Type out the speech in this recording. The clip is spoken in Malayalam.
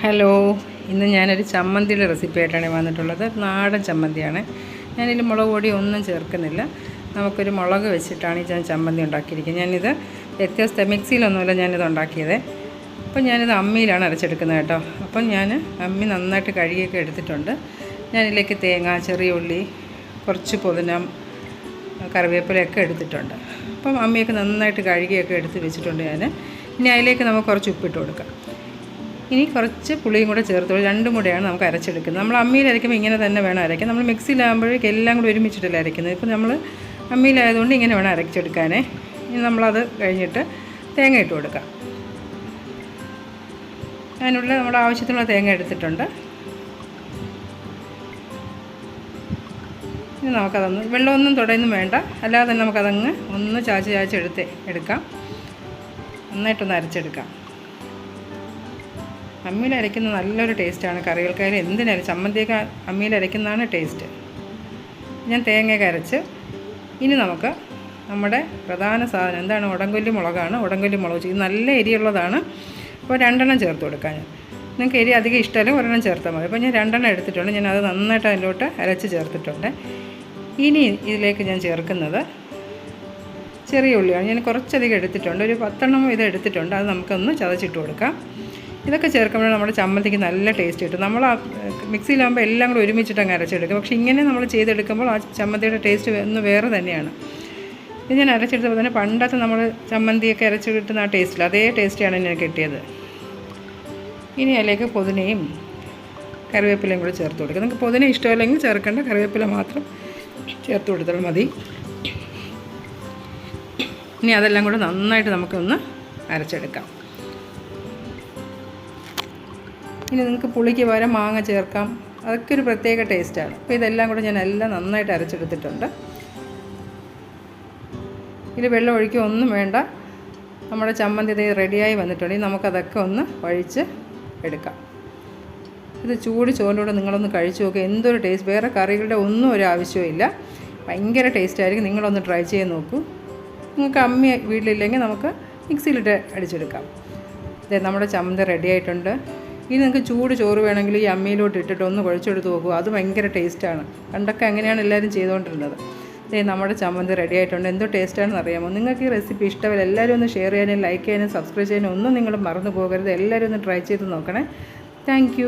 ഹലോ ഇന്ന് ഞാനൊരു ചമ്മന്തിയുടെ റെസിപ്പി ആയിട്ടാണ് വന്നിട്ടുള്ളത്. നാടൻ ചമ്മന്തിയാണ്. ഞാനിതിൽ മുളക് പൊടി ഒന്നും ചേർക്കുന്നില്ല. നമുക്കൊരു മുളക് വെച്ചിട്ടാണ് ഈ ഞാൻ ചമ്മന്തി ഉണ്ടാക്കിയിരിക്കുന്നത്. ഞാനിത് വ്യത്യസ്ത മിക്സിയിലൊന്നുമില്ല ഞാനിത് ഉണ്ടാക്കിയത്. അപ്പം ഞാനിത് അമ്മിയിലാണ് അരച്ചെടുക്കുന്നത് കേട്ടോ. അപ്പം ഞാൻ അമ്മി നന്നായിട്ട് കഴുകിയൊക്കെ എടുത്തിട്ടുണ്ട്. ഞാനിതിലേക്ക് തേങ്ങ ചെറിയ ഉള്ളി കുറച്ച് പുതിനം കറിവേപ്പിലയൊക്കെ എടുത്തിട്ടുണ്ട്. അപ്പം അമ്മിയൊക്കെ നന്നായിട്ട് കഴുകിയൊക്കെ എടുത്ത് വെച്ചിട്ടുണ്ട് ഞാൻ. ഇനി അതിലേക്ക് നമുക്ക് കുറച്ച് ഉപ്പിട്ട് കൊടുക്കാം. ഇനി കുറച്ച് പുളിയും കൂടെ ചേർത്തോളൂ രണ്ടും കൂടെയാണ് നമുക്ക് അരച്ചെടുക്കുന്നത്. നമ്മൾ അമ്മിയിൽ അരയ്ക്കുമ്പോൾ ഇങ്ങനെ തന്നെ വേണം അരയ്ക്കാൻ. നമ്മൾ മിക്സിയിലാകുമ്പോഴേക്കും എല്ലാം കൂടി ഒരുമിച്ചിട്ടല്ല അരയ്ക്കുന്നത്. ഇപ്പോൾ നമ്മൾ അമ്മിയിലായതുകൊണ്ട് ഇങ്ങനെ വേണം അരച്ചെടുക്കാനേ. ഇനി നമ്മളത് കഴിഞ്ഞിട്ട് തേങ്ങ ഇട്ട് കൊടുക്കാം. അതിനുള്ള നമ്മുടെ ആവശ്യത്തിനുള്ള തേങ്ങ എടുത്തിട്ടുണ്ട്. ഇനി നമുക്കതൊന്ന് വെള്ളമൊന്നും തുടയൊന്നും വേണ്ട. അല്ലാതെ തന്നെ നമുക്കതങ്ങ് ഒന്ന് ചാച്ച് ചാച്ച് എടുത്ത് എടുക്കാം. നന്നായിട്ടൊന്ന് അരച്ചെടുക്കാം. അമ്മിയിൽ അരയ്ക്കുന്ന നല്ലൊരു ടേസ്റ്റാണ് കറികൾക്കായാലും എന്തിനായാലും ചമ്മന്തിയൊക്കെ അമ്മിയിൽ അരയ്ക്കുന്നതാണ് ടേസ്റ്റ്. ഞാൻ തേങ്ങയൊക്കെ അരച്ച്. ഇനി നമുക്ക് നമ്മുടെ പ്രധാന സാധനം എന്താണ്? ഉടങ്കൊല്ലി മുളകാണ്. ഉടങ്കൊല്ലി മുളക് ഇത് നല്ല എരിയുള്ളതാണ്. അപ്പോൾ രണ്ടെണ്ണം ചേർത്ത് കൊടുക്കാൻ നിങ്ങൾക്ക് എരി അധികം ഇഷ്ടമല്ല ഒരെണ്ണം ചേർത്താൽ മതി. അപ്പോൾ ഞാൻ രണ്ടെണ്ണം എടുത്തിട്ടുണ്ട്. ഞാൻ അത് നന്നായിട്ട് അതിലോട്ട് അരച്ച് ചേർത്തിട്ടുണ്ട്. ഇനി ഇതിലേക്ക് ഞാൻ ചേർക്കുന്നത് ചെറിയ ഉള്ളിയാണ്. ഞാൻ കുറച്ചധികം എടുത്തിട്ടുണ്ട്. ഒരു പത്തെണ്ണം ഇത് എടുത്തിട്ടുണ്ട്. അത് നമുക്കൊന്ന് ചതച്ചിട്ട് കൊടുക്കാം. ഇതൊക്കെ ചേർക്കുമ്പോൾ നമ്മുടെ ചമ്മന്തിക്ക് നല്ല ടേസ്റ്റ് കിട്ടും. നമ്മൾ ആ മിക്സിയിലാകുമ്പോൾ എല്ലാം കൂടെ ഒരുമിച്ചിട്ട് അങ്ങ് അരച്ചെടുക്കും. പക്ഷേ ഇങ്ങനെ നമ്മൾ ചെയ്തെടുക്കുമ്പോൾ ആ ചമ്മന്തിയുടെ ടേസ്റ്റ് ഒന്ന് വേറെ തന്നെയാണ്. ഇത് ഞാൻ അരച്ചെടുത്തപ്പോൾ തന്നെ പണ്ടത്തെ നമ്മൾ ചമ്മന്തിയൊക്കെ അരച്ച് കിട്ടുന്ന ആ ടേസ്റ്റിൽ അതേ ടേസ്റ്റാണ് ഞാൻ കിട്ടിയത്. ഇനി അതിലേക്ക് പുതിനയും കറിവേപ്പിലയും കൂടി ചേർത്ത് കൊടുക്കുക നിങ്ങൾക്ക് പുതിന ഇഷ്ടമല്ലെങ്കിൽ ചേർക്കേണ്ട. കറിവേപ്പില മാത്രം ചേർത്ത് കൊടുത്താൽ മതി. ഇനി അതെല്ലാം കൂടെ നന്നായിട്ട് നമുക്കൊന്ന് അരച്ചെടുക്കാം. ഇനി നിങ്ങൾക്ക് പുളിക്ക് പകരം മാങ്ങ ചേർക്കാം. അതൊക്കെ ഒരു പ്രത്യേക ടേസ്റ്റാണ് അപ്പോൾ ഇതെല്ലാം കൂടെ ഞാൻ എല്ലാം നന്നായിട്ട് അരച്ചെടുത്തിട്ടുണ്ട്. ഇതിൽ വെള്ളം ഒഴിക്കുക ഒന്നും വേണ്ട. നമ്മുടെ ചമ്മന്തി ഇത് റെഡിയായി വന്നിട്ടുണ്ടെങ്കിൽ നമുക്കതൊക്കെ ഒന്ന് വഴിച്ച് എടുക്കാം. ഇത് ചൂട് ചോറിലൂടെ നിങ്ങളൊന്ന് കഴിച്ചു നോക്കുക എന്തൊരു ടേസ്റ്റ് വേറെ കറികളുടെ ഒന്നും ഒരു ആവശ്യമില്ല ഭയങ്കര ടേസ്റ്റായിരിക്കും നിങ്ങളൊന്ന് ട്രൈ ചെയ്ത് നോക്കൂ. നിങ്ങൾക്ക് അമ്മി വീട്ടിലില്ലെങ്കിൽ നമുക്ക് മിക്സിയിലിട്ട് അടിച്ചെടുക്കാം. അതെ നമ്മുടെ ചമ്മന്തി റെഡി ആയിട്ടുണ്ട്. ഇനി നിങ്ങൾക്ക് ചൂട് ചോറ് വേണമെങ്കിൽ ഈ അമ്മയിലോട്ട് ഇട്ടിട്ട് ഒന്ന് കുഴച്ചെടുത്ത് നോക്കുക അത് ഭയങ്കര ടേസ്റ്റാണ് പണ്ടൊക്കെ അങ്ങനെയാണ് എല്ലാവരും ചെയ്തുകൊണ്ടിരുന്നത് ഇതേ നമ്മുടെ ചമ്മന്തി റെഡി ആയിട്ടുണ്ട്. എന്തോ ടേസ്റ്റാണെന്ന് അറിയാമോ? നിങ്ങൾക്ക് ഈ റെസിപ്പി ഇഷ്ടമല്ല എല്ലാവരും ഒന്ന് ഷെയർ ചെയ്യാനും ലൈക്ക് ചെയ്യാനും സബ്സ്ക്രൈബ് ചെയ്യാനും ഒന്നും നിങ്ങൾ മറന്നു പോകരുത്. എല്ലാവരും ഒന്ന് ട്രൈ ചെയ്ത് നോക്കണേ. താങ്ക്